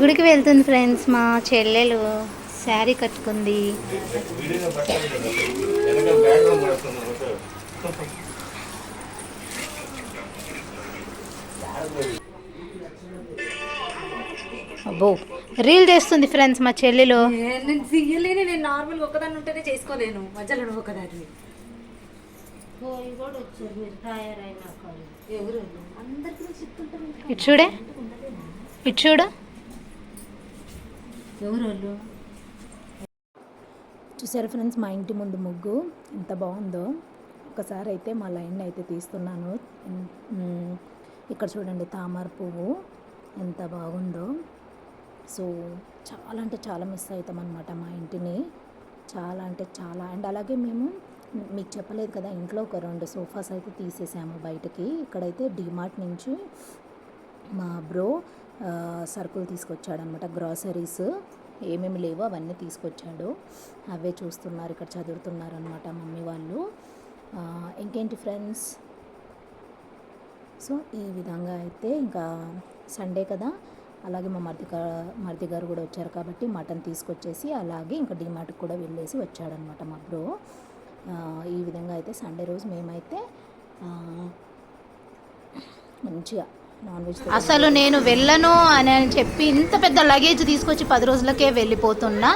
గుడికి వెళ్తుంది ఫ్రెండ్స్ మా చెల్లెలు శారీ కట్టుకుంది. అబ్బో రీల్ చేస్తుంది ఫ్రెండ్స్ మా చెల్లెలు. నేను తీయలేని నేను నార్మల్గా ఒకదాన్ని ఉంటేనే చేసుకోలేను. మధ్యలో ఒకదాన్ని ఇటు చూడే? ఇటు చూడు. ఎవరు వాళ్ళు చూసారు ఫ్రెండ్స్ మా ఇంటి ముందు ముగ్గు ఎంత బాగుందో. ఒకసారి అయితే మా లైన్ అయితే తీస్తున్నాను. ఇక్కడ చూడండి తామర పువ్వు ఎంత బాగుందో. సో చాలా అంటే చాలా మిస్ అవుతాం అనమాట మా ఇంటిని. చాలా అంటే చాలా. అండ్ అలాగే మేము మీకు చెప్పలేదు కదా ఇంట్లో ఒక రెండు సోఫాస్ అయితే తీసేసాము బయటకి. ఇక్కడైతే డిమార్ట్ నుంచి మా బ్రో సరుకులు తీసుకొచ్చాడనమాట గ్రాసరీస్ ఏమేమి లేవో అవన్నీ తీసుకొచ్చాడు. అవే చూస్తున్నారు ఇక్కడ చదువుతున్నారు అనమాట మమ్మీ వాళ్ళు. ఇంకేంటి ఫ్రెండ్స్ సో ఈ విధంగా అయితే ఇంకా సండే కదా. అలాగే మా మరిది మరిది గారు కూడా వచ్చారు కాబట్టి మటన్ తీసుకొచ్చేసి అలాగే ఇంకా డిమార్ట్కి కూడా వెళ్ళేసి వచ్చాడనమాట మా బ్రో ఈ విధంగా అయితే సండే రోజు మేమైతే మంచిగా అసలు నేను వెళ్ళను అని అని చెప్పి ఇంత పెద్ద లగేజ్ తీసుకొచ్చి పది రోజులకే వెళ్ళిపోతున్నా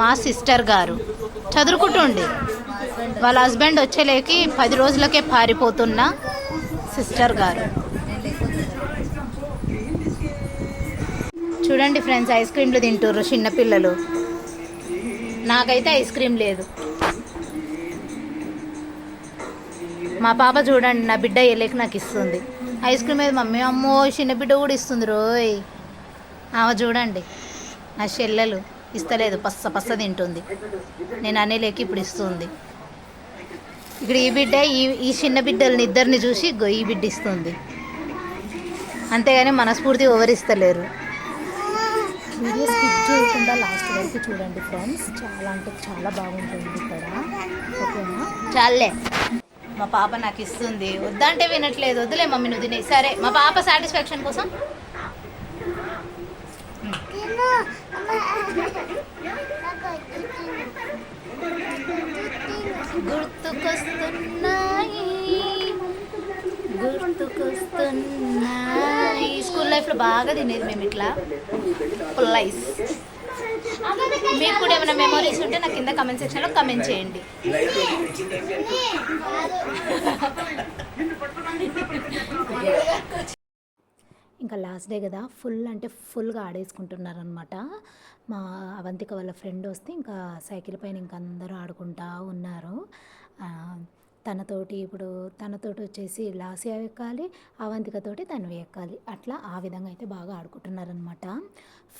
మా సిస్టర్ గారు. చదువుకుంటుండే వాళ్ళ హస్బెండ్ వచ్చేలేకి పది రోజులకే పారిపోతున్న సిస్టర్ గారు. చూడండి ఫ్రెండ్స్ ఐస్ క్రీమ్లు తింటుర్రు చిన్నపిల్లలు నాకైతే ఐస్ క్రీమ్ లేదు. మా పాప చూడండి నా బిడ్డ వెళ్ళేక నాకు ఇస్తుంది. ఐస్ క్రీమ్ ఏది మమ్మీ అమ్మో చిన్న బిడ్డ కూడా ఇస్తుంది రోయ్. ఆమె చూడండి నా చెల్లెలు ఇస్తలేదు పస్స పస్స తింటుంది. నేను అనేలేక ఇప్పుడు ఇస్తుంది. ఇక్కడ ఈ బిడ్డ ఈ ఈ చిన్న బిడ్డల్ని ఇద్దరిని చూసి ఈ బిడ్డ ఇస్తుంది. అంతేగాని మనస్ఫూర్తి ఎవరిస్తలేరు. వీడియో స్కిప్ చేయకుండా లాస్ట్ వరకు చూడండి ఫ్రెండ్స్. చాలా అంటే చాలా బాగుంటుంది ఇక్కడ. ఓకేనా? చాలే మా పాప నాకు ఇస్తుంది. వద్దంటే వినట్లేదు. వద్దులే మమ్మీ నువ్వు తినే. సరే మా పాప సాటిస్ఫాక్షన్ కోసం. గుర్తుకొస్తున్నాయి. గుర్తుకొస్తున్నాయి. స్కూల్ లైఫ్లో బాగా తినేది మేము ఇట్లా. పుల్లైస్ మీకు కూడా ఏమైనా మెమరీస్ ఉంటే నాకు కింద కమెంట్ సెక్షన్లో కమెంట్ చేయండి. ఇంకా లాస్ట్ డే కదా ఫుల్ అంటే ఫుల్గా ఆడేసుకుంటున్నారనమాట మా అవంతిక వాళ్ళ ఫ్రెండ్ వస్తే ఇంకా సైకిల్ పైన ఇంకా అందరూ ఆడుకుంటా ఉన్నారు. తనతోటి ఇప్పుడు తనతోటి వచ్చేసి లాసియా ఎక్కాలి అవంతికతోటి తను ఎక్కాలి. అట్లా ఆ విధంగా అయితే బాగా ఆడుకుంటున్నారనమాట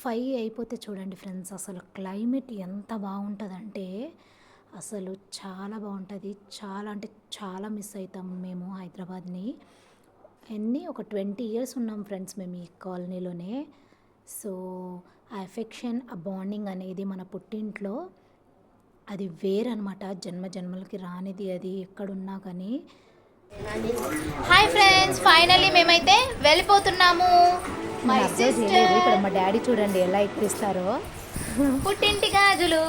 ఫైవ్ అయిపోతే చూడండి ఫ్రెండ్స్ అసలు క్లైమేట్ ఎంత బాగుంటుందంటే అసలు చాలా బాగుంటుంది. చాలా అంటే చాలా మిస్ అవుతాం మేము హైదరాబాద్ని. ఎన్ని? ఒక ట్వంటీ ఇయర్స్ ఉన్నాం ఫ్రెండ్స్ మేము ఈ కాలనీలోనే. సో ఆ ఎఫెక్షన్ ఆ బాండింగ్ అనేది మన పుట్టింట్లో అది వేరనమాట జన్మ జన్మలకి రానిది అది ఎక్కడున్నా కానీ. హాయ్ ఫ్రెండ్స్ ఫైనల్లీ మేమైతే వెళ్ళిపోతున్నాము. ఇక్కడ మా డాడీ చూడండి ఎలా ఎక్కిస్తారో. పుట్టింటి గాజులు.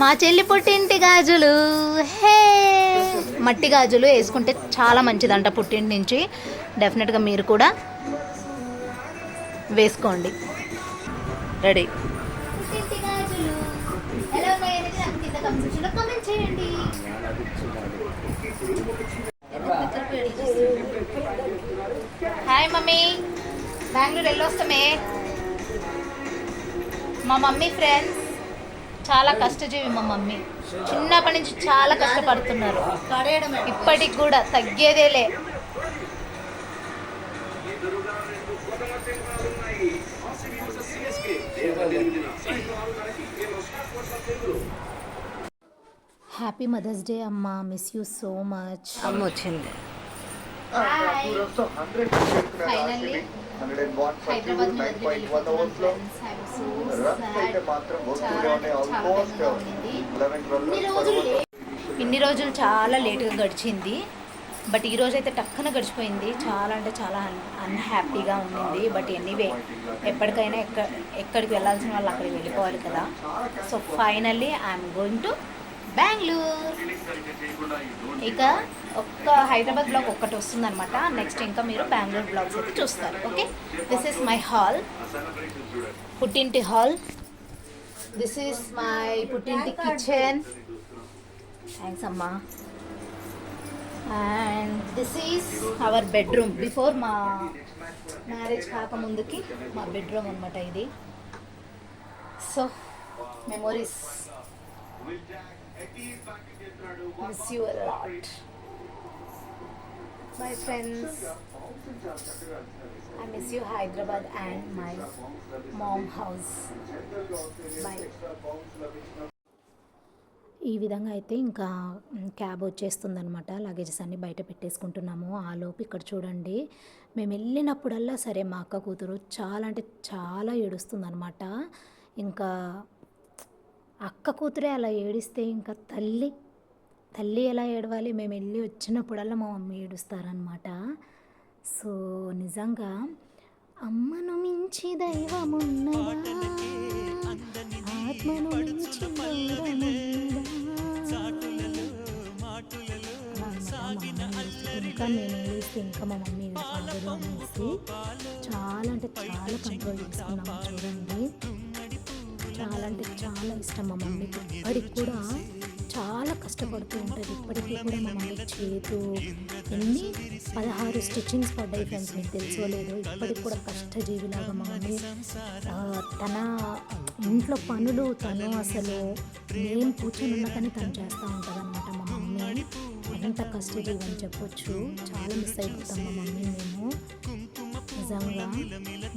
మా చెల్లి పుట్టింటి గాజులు. హే! మట్టి గాజులు వేసుకుంటే చాలా మంచిదంట పుట్టింటి నుంచి. డెఫినెట్గా మీరు కూడా. వేసుకోండి. రెడీ. Hi mummy. బెంగళూరు వెళ్ళొస్తామే. మా మమ్మీ ఫ్రెండ్స్ చాలా కష్టజీవి మా మమ్మీ. చిన్నప్పటి నుంచి చాలా కష్టపడుతున్నారు. ఇప్పటికి కూడా తగ్గేదేలే. హ్యాపీ మదర్స్ డే అమ్మ మిస్ యూ సో మచ్ అమ్మ వచ్చింది ఫైనల్లీ హైదరాబాద్ ఇన్ని రోజులు చాలా లేటుగా గడిచింది బట్ ఈరోజు అయితే టక్కన గడిచిపోయింది. చాలా అంటే చాలా అన్హ్యాపీగా ఉండింది. బట్ ఎనీవే ఎప్పటికైనా ఎక్క ఎక్కడికి వెళ్ళాల్సిన వాళ్ళు అక్కడికి వెళ్ళిపోవాలి కదా. So finally I'm going to Bengaluru. ఇక ఒక్క హైదరాబాద్ బ్లాగ్ ఒక్కటి వస్తుందన్నమాట. నెక్స్ట్ ఇంకా మీరు బెంగళూరు బ్లాగ్స్ అయితే చూస్తారు. Okay? This is my hall పుట్టింటి హాల్ దిస్ ఈస్ మై పుట్టింటి కిచెన్ థ్యాంక్స్ అమ్మా. And this is our bedroom before మా మ్యారేజ్ కాకముందుకి మా బెడ్రూమ్ అనమాట ఇది. So memories miss you lot my friends I miss you Hyderabad and my mom house bye ఈ విధంగా అయితే ఇంకా క్యాబ్ వచ్చేస్తుందనమాట లగేజెస్ అన్నీ బయట పెట్టేసుకుంటున్నాము. ఆ లోపు ఇక్కడ చూడండి. మేము వెళ్ళినప్పుడల్లా సరే మా అక్క కూతురు చాలా అంటే చాలా ఏడుస్తుందనమాట ఇంకా అక్క కూతురే అలా ఏడిస్తే ఇంకా తల్లి తల్లి ఎలా ఏడవాలి? మేము వెళ్ళి వచ్చినప్పుడల్లా మా మమ్మీ ఏడుస్తారనమాట సో నిజంగా అమ్మను మించి దైవమున్నదా? ఆత్మను మించి దైవమున్నదా? ఇంకా నేను వేస్తే ఇంకా మా మమ్మీ కాదు అనేసి చాలా అంటే చాలా కంట్రోల్ చేసుకున్నాము చూడండి. చాలా అంటే చాలా ఇష్టం మా మమ్మీకి. ఇప్పటికి కూడా చాలా కష్టపడుతూ ఉంటుంది. ఇప్పటికీ కూడా మా మమ్మీ చేతు ఎన్ని పదహారు స్టిచ్చింగ్స్ పడ్డాయి ఫ్రెండ్స్ మీకు తెలుసో లేదో. ఇప్పటికి కూడా కష్టజీవిలాగా మా మమ్మీ తన ఇంట్లో పనులు తను అసలు నేను కూర్చొని ఉన్నా కానీ తను చేస్తూ ఉంటుంది అనమాట మా మమ్మీ. ఎంత కష్టజీవి అని చెప్పొచ్చు. చాలా మిస్ అయిపోతాం మా మమ్మీ మేము. నిజంగా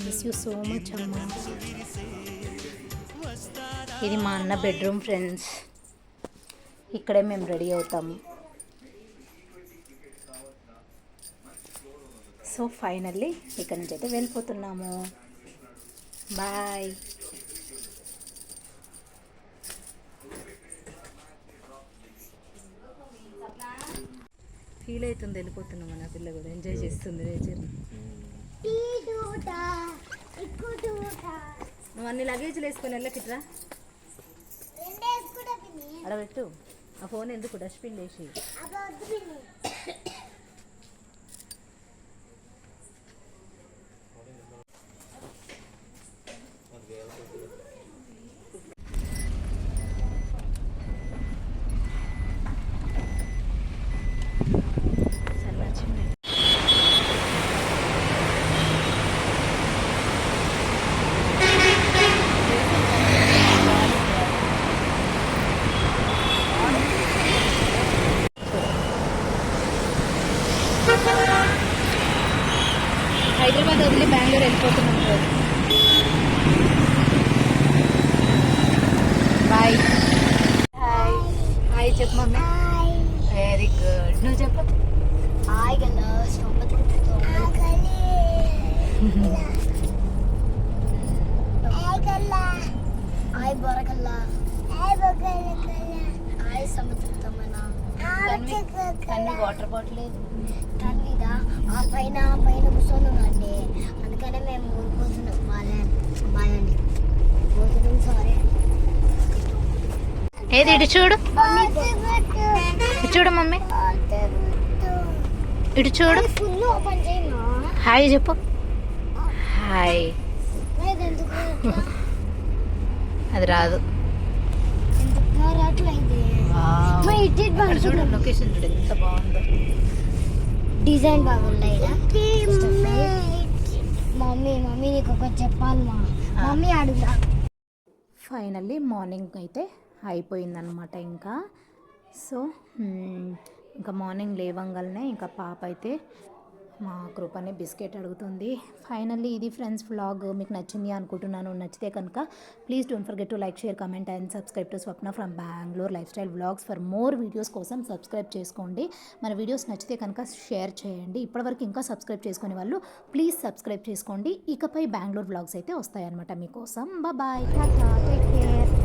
మిస్ యూ సో మచ్ అమ్మ. ఇది మా అన్న బెడ్రూమ్ ఫ్రెండ్స్ ఇక్కడే మేము రెడీ అవుతాము సో ఫైనల్లీ ఇక్కడ నుంచి అయితే వెళ్ళిపోతున్నాము. బాయ్ ఫీల్ అవుతుంది వెళ్ళిపోతున్నాం మన పిల్ల కూడా. ఎంజాయ్ చేస్తుంది నేచర్ నువ్వు అన్ని లగేజ్లు వేసుకొని వెళ్ళకిట్రా అడబెట్టు ఆ ఫోన్ ఎందుకు? డస్ట్బిన్ వేసి సన్నచింది హైదరాబాద్ వదిలి బెంగళూరు వెళ్ళిపోతున్నాం రోజు బాయ్ హాయ్ హాయ్ చెప్పు మమ్మీ వెరీ గుడ్ నువ్వు చెప్పు. హాయ్ బొరగల్లా హాయ్ సముద్రతమన కన్ను వాటర్ బాటిల్ లేదు తన్విదా ఆ పైన ఆ పైన కూర్చొని ఉందండి అందుకనే మేము ఊరుకోతున్నాం బాలే బాలండి పోతున్నాం సారీ ఏది ఇటు చూడు చూడు మమ్మీ ఇటు చూడు. హాయ్ చెప్పు. హాయ్ అది రాదు. చూడు లొకేషన్ చూడు ఎంత బాగుందో. డిజైన్ బాగున్నాయి మమ్మీ మమ్మీ నీకు ఒకటి చెప్పాలి మా. మమ్మీ అడుగుదా ఫైనల్లీ మార్నింగ్ అయితే అయిపోయిందనమాట ఇంకా. సో మ్, ఇంకా మార్నింగ్ లేవంగానే ఇంకా పాప అయితే మా కృపని బిస్కెట్ అడుగుతుంది. ఫైనల్లీ ఇది ఫ్రెండ్స్ వ్లాగ్ మీకు నచ్చింది అనుకుంటున్నాను. నచ్చితే కనుక please don't forget to like share comment and subscribe to Swapna from Bengaluru lifestyle vlogs for more videos కోసం సబ్స్క్రైబ్ చేసుకోండి. మన వీడియోస్ నచ్చితే కనుక షేర్ చేయండి. ఇప్పటివరకు ఇంకా సబ్స్క్రైబ్ చేసుకునే వాళ్ళు ప్లీజ్ సబ్స్క్రైబ్ చేసుకోండి. ఇకపై బెంగళూరు వ్లాగ్స్ అయితే వస్తాయన్నమాట మీకోసం. Bye Tata take care